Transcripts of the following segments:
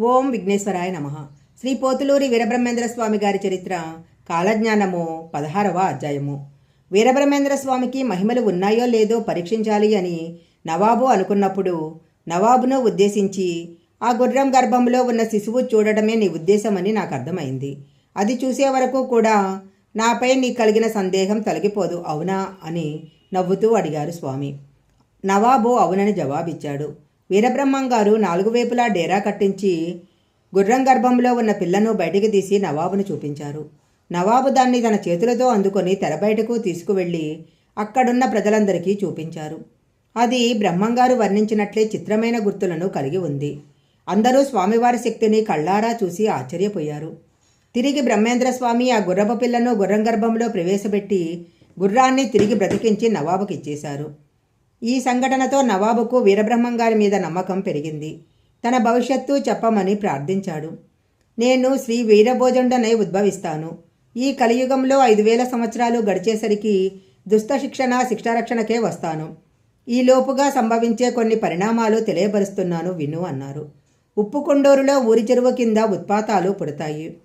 ఓం విఘ్నేశ్వరాయ నమ. శ్రీ పోతులూరి వీరబ్రహ్మేంద్ర స్వామి గారి చరిత్ర కాలజ్ఞానము పదహారవ అధ్యాయము. వీరబ్రహ్మేంద్ర స్వామికి మహిమలు ఉన్నాయో లేదో పరీక్షించాలి అని నవాబు అనుకున్నప్పుడు నవాబును ఉద్దేశించి ఆ గుర్రం గర్భంలో ఉన్న శిశువు చూడడమే నీ ఉద్దేశమని నాకు అర్థమైంది. అది చూసే వరకు కూడా నాపై నీ కలిగిన సందేహం తొలగిపోదు అవునా? అని నవ్వుతూ అడిగారు స్వామి. నవాబు అవునని జవాబిచ్చాడు. వీరబ్రహ్మం గారు నాలుగు వైపులా డేరా కట్టించి గుర్రం గర్భంలో ఉన్న పిల్లను బయటికి తీసి నవాబును చూపించారు. నవాబు దాన్ని తన చేతులతో అందుకొని తెర బయటకు తీసుకువెళ్ళి అక్కడున్న ప్రజలందరికీ చూపించారు. అది బ్రహ్మంగారు వర్ణించినట్లే చిత్రమైన గుర్తులను కలిగి ఉంది. అందరూ స్వామివారి శక్తిని కళ్ళారా చూసి ఆశ్చర్యపోయారు. తిరిగి బ్రహ్మేంద్ర స్వామి ఆ గుర్రపు పిల్లను గుర్రం గర్భంలో ప్రవేశపెట్టి గుర్రాన్ని తిరిగి బ్రతికించి నవాబుకి ఇచ్చేశారు ఈ సంఘటనతో నవాబుకు వీరబ్రహ్మం గారి మీద నమ్మకం పెరిగింది. తన భవిష్యత్తు చెప్పమని ప్రార్థించాడు. నేను శ్రీ వీరభోజండనై ఉద్భవిస్తాను. ఈ కలియుగంలో ఐదు వేల సంవత్సరాలు గడిచేసరికి దుష్ట శిక్షణ శిక్షారక్షణకే వస్తాను. ఈ లోపుగా సంభవించే కొన్ని పరిణామాలు తెలియబరుస్తున్నాను విను అన్నారు. ఉప్పుకొండూరులో ఊరి చెరువు కింద ఉత్పాతాలు పుడతాయి.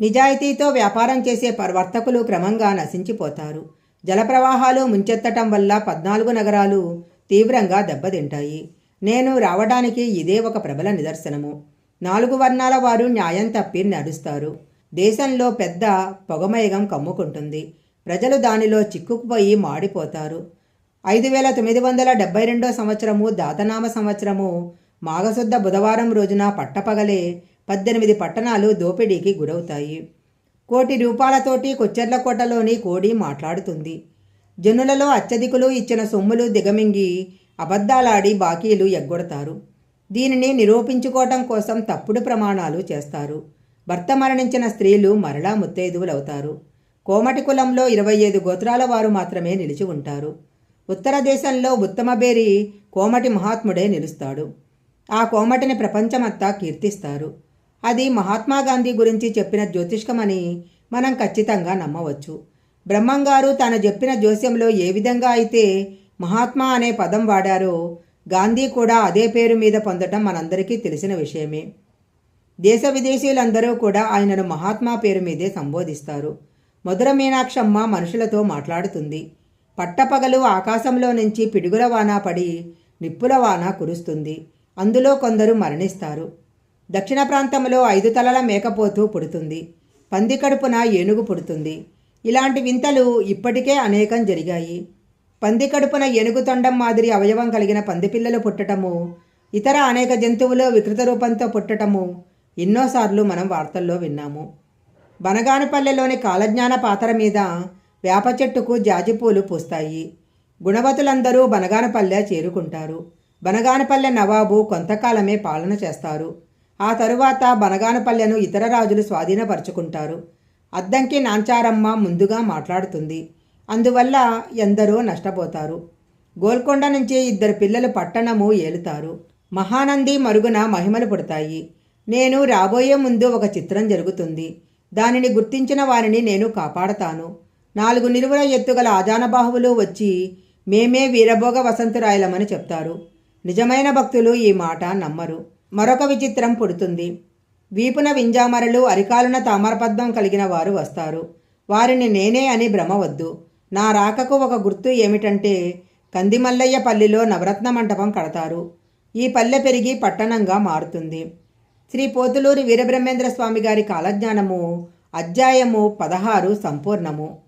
నిజాయితీతో వ్యాపారం చేసే వర్తకులు క్రమంగా నశించిపోతారు. జలప్రవాహాలు ముంచెత్తటం వల్ల పద్నాలుగు నగరాలు తీవ్రంగా దెబ్బతింటాయి. నేను రావడానికి ఇదే ఒక ప్రబల నిదర్శనము. నాలుగు వర్ణాల వారు న్యాయం తప్పి నడుస్తారు. దేశంలో పెద్ద పొగమయగం కమ్ముకుంటుంది. ప్రజలు దానిలో చిక్కుకుపోయి మాడిపోతారు. ఐదు వేల తొమ్మిది వందల డెబ్బై రెండో సంవత్సరము దాతనామ సంవత్సరము మాఘశుద్ధ బుధవారం రోజున పట్టపగలే పద్దెనిమిది పట్టణాలు దోపిడీకి గురవుతాయి. కోటి రూపాయలతోటి కొచ్చెర్లకోటలోని కోడి మాట్లాడుతుంది. జనులలో అత్యధికులు ఇచ్చిన సొమ్ములు దిగమింగి అబద్ధాలాడి బాకీలు ఎగ్గొడతారు. దీనిని నిరూపించుకోవటం కోసం తప్పుడు ప్రమాణాలు చేస్తారు. భర్త మరణించిన స్త్రీలు మరలా ముత్తైదువులవుతారు. కోమటి కులంలో ఇరవై ఐదు గోత్రాల వారు మాత్రమే నిలిచి ఉంటారు. ఉత్తర దేశంలో ఉత్తమబేరి కోమటి మహాత్ముడే నిలుస్తాడు. ఆ కోమటిని ప్రపంచమంతా కీర్తిస్తారు. అది మహాత్మా గాంధీ గురించి చెప్పిన జ్యోతిష్కమని మనం ఖచ్చితంగా నమ్మవచ్చు. బ్రహ్మంగారు తాను చెప్పిన జోస్యంలో ఏ విధంగా అయితే మహాత్మా అనే పదం వాడారో గాంధీ కూడా అదే పేరు మీద పొందటం మనందరికీ తెలిసిన విషయమే. దేశ విదేశీయులందరూ కూడా ఆయనను మహాత్మా పేరు మీదే సంబోధిస్తారు. మధుర మీనాక్షమ్మ మనుషులతో మాట్లాడుతుంది. పట్టపగలు ఆకాశంలో నుంచి పిడుగుల వాన పడి నిప్పుల వాన కురుస్తుంది. అందులో కొందరు మరణిస్తారు. దక్షిణ ప్రాంతంలో ఐదు తలల మేకపోతు పుడుతుంది. పంది కడుపున ఏనుగు పుడుతుంది. ఇలాంటి వింతలు ఇప్పటికే అనేకం జరిగాయి. పంది కడుపున ఏనుగు తొండం మాదిరి అవయవం కలిగిన పంది పిల్లలు పుట్టటము ఇతర అనేక జంతువులు వికృత రూపంతో పుట్టటము ఎన్నోసార్లు మనం వార్తల్లో విన్నాము. బనగానపల్లెలోని కాలజ్ఞాన పాత్ర మీద వేప చెట్టుకు జాజిపూలు పూస్తాయి. గుణవతులందరూ బనగానపల్లె చేరుకుంటారు. బనగానపల్లె నవాబు కొంతకాలమే పాలన చేస్తారు. ఆ తరువాత బనగానపల్లెను ఇతర రాజులు స్వాధీనపరుచుకుంటారు. అద్దంకి నాంచారమ్మ ముందుగా మాట్లాడుతుంది. అందువల్ల ఎందరో నష్టపోతారు. గోల్కొండ నుంచి ఇద్దరు పిల్లలు పట్టణము ఏలుతారు. మహానంది మరుగున మహిమలు పుడతాయి. నేను రాబోయే ముందు ఒక చిత్రం జరుగుతుంది. దానిని గుర్తించిన వారిని నేను కాపాడతాను. నాలుగు నిలువుల ఎత్తుగల ఆజానబాహువులు వచ్చి మేమే వీరభోగ వసంతురాయలమని చెప్తారు. నిజమైన భక్తులు ఈ మాట నమ్మరు. మరొక విచిత్రం పుడుతుంది. వీపున వింజామరలు అరికాలున తామరపద్మం కలిగిన వారు వస్తారు. వారిని నేనే అని భ్రమవద్దు. నా రాకకు ఒక గుర్తు ఏమిటంటే కందిమల్లయ్య పల్లిలో నవరత్న మంటపం కడతారు. ఈ పల్లె పెరిగి పట్టణంగా మారుతుంది. శ్రీ పోతులూరి వీరబ్రహ్మేంద్ర స్వామి గారి కాలజ్ఞానము అధ్యాయము పదహారు సంపూర్ణము.